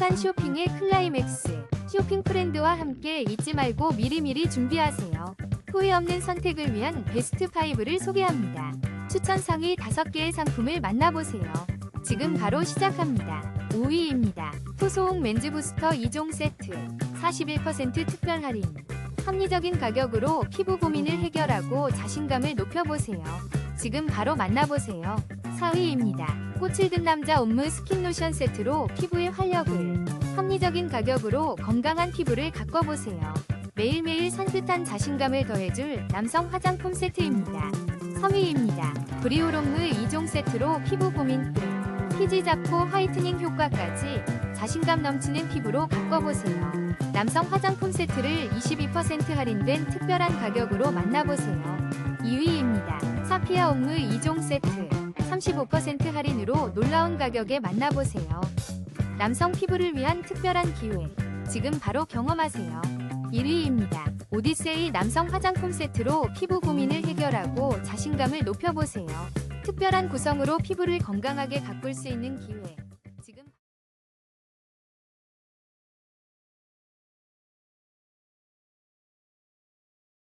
행복한 쇼핑의 클라이맥스. 쇼핑 프렌드와 함께 잊지 말고 미리미리 준비하세요. 후회 없는 선택을 위한 베스트 5를 소개합니다. 추천 상위 5개의 상품을 만나보세요. 지금 바로 시작합니다. 5위입니다. 토소홍 멘즈 부스터 2종 세트. 41% 특별 할인. 합리적인 가격으로 피부 고민을 해결하고 자신감을 높여보세요. 지금 바로 만나보세요. 4위입니다. 꽃을 든 남자 온무 스킨 로션 세트로 피부의 활력을 합리적인 가격으로 건강한 피부를 가꿔보세요. 매일매일 산뜻한 자신감을 더해줄 남성 화장품 세트입니다. 3위입니다. 브리오롱무 2종 세트로 피부 고민 끝. 피지 잡고 화이트닝 효과까지 자신감 넘치는 피부로 바꿔보세요. 남성 화장품 세트를 22% 할인된 특별한 가격으로 만나보세요. 2위입니다. 사피아 옥무 2종 세트 35% 할인으로 놀라운 가격에 만나보세요. 남성 피부를 위한 특별한 기회 지금 바로 경험하세요. 1위입니다. 오디세이 남성 화장품 세트로 피부 고민을 해결하고 자신감을 높여보세요. 특별한 구성으로 피부를 건강하게 가꿀 수 있는 기회